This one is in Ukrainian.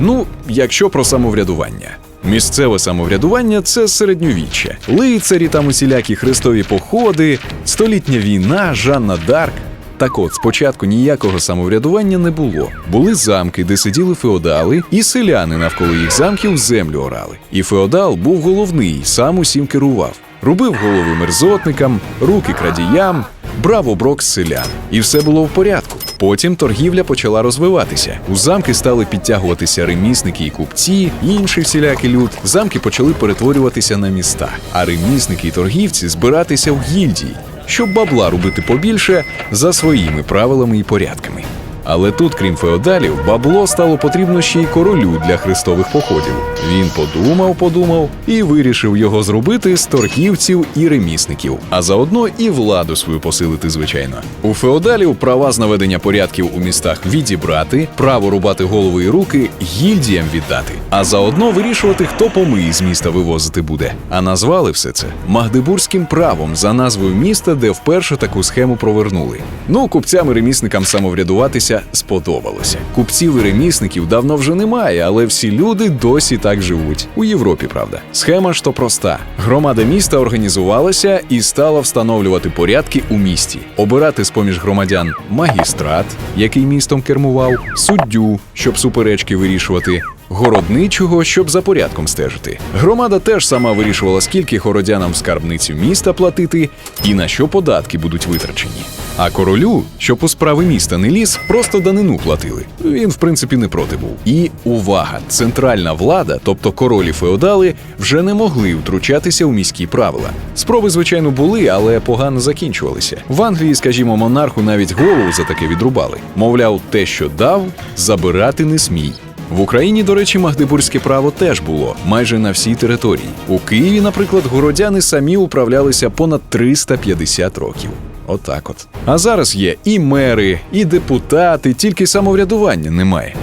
Ну, якщо про самоврядування. Місцеве самоврядування це середньовіччя. Лицарі там усілякі хрестові походи, столітня війна, Жанна Дарк. Так от, спочатку ніякого самоврядування не було. Були замки, де сиділи феодали, і селяни навколо їх замків землю орали. І феодал був головний, сам усім керував. Рубив голови мерзотникам, руки крадіям, брав оброк селян. І все було в порядку. Потім торгівля почала розвиватися. У замки стали підтягуватися ремісники і купці, і інший всілякий люд. Замки почали перетворюватися на міста, а ремісники і торгівці збиратися в гільдії, щоб бабла робити побільше за своїми правилами і порядками. Але тут, крім феодалів, бабло стало потрібно ще й королю для хрестових походів. Він подумав, подумав і вирішив його зробити з торгівців і ремісників, а заодно і владу свою посилити, звичайно. У феодалів права з наведення порядків у містах відібрати, право рубати голови і руки гільдіям віддати, а заодно вирішувати, хто помиї з міста вивозити буде. А назвали все це Магдебурзьким правом за назвою міста, де вперше таку схему провернули. Ну, купцям і ремісникам самоврядуватися сподобалося. Купців і ремісників давно вже немає, але всі люди досі так живуть. У Європі, правда. Схема ж то проста. Громада міста організувалася і стала встановлювати порядки у місті, обирати з поміж громадян магістрат, який містом кермував, суддю, щоб суперечки вирішувати. Городничого, щоб за порядком стежити. Громада теж сама вирішувала, скільки городянам в скарбницю міста платити і на що податки будуть витрачені. А королю, щоб у справи міста не ліз, просто данину платили. Він, в принципі, не проти був. І увага! Центральна влада, тобто королі феодали, вже не могли втручатися у міські правила. Спроби, звичайно, були, але погано закінчувалися. В Англії, скажімо, монарху навіть голову за таке відрубали. Мовляв, те, що дав, забирати не смій. В Україні, до речі, магдебурзьке право теж було майже на всій території. У Києві, наприклад, городяни самі управлялися понад 350 років. Отак от. А зараз є і мери, і депутати, тільки самоврядування немає.